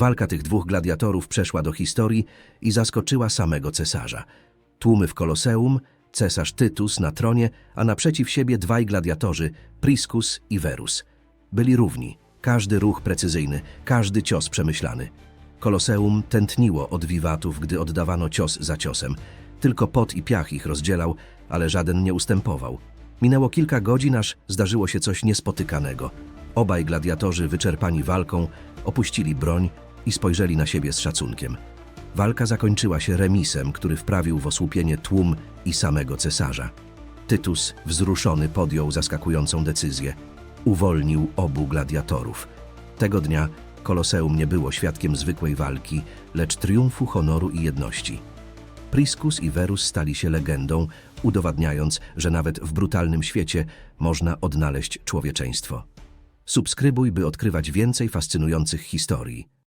Walka tych dwóch gladiatorów przeszła do historii i zaskoczyła samego cesarza. Tłumy w Koloseum, cesarz Tytus na tronie, a naprzeciw siebie dwaj gladiatorzy, Priscus i Verus. Byli równi, każdy ruch precyzyjny, każdy cios przemyślany. Koloseum tętniło od wiwatów, gdy oddawano cios za ciosem. Tylko pot i piach ich rozdzielał, ale żaden nie ustępował. Minęło kilka godzin, aż zdarzyło się coś niespotykanego. Obaj gladiatorzy, wyczerpani walką, opuścili broń i spojrzeli na siebie z szacunkiem. Walka zakończyła się remisem, który wprawił w osłupienie tłum i samego cesarza. Tytus, wzruszony, podjął zaskakującą decyzję. Uwolnił obu gladiatorów. Tego dnia Koloseum nie było świadkiem zwykłej walki, lecz triumfu honoru i jedności. Priscus i Verus stali się legendą, udowadniając, że nawet w brutalnym świecie można odnaleźć człowieczeństwo. Subskrybuj, by odkrywać więcej fascynujących historii.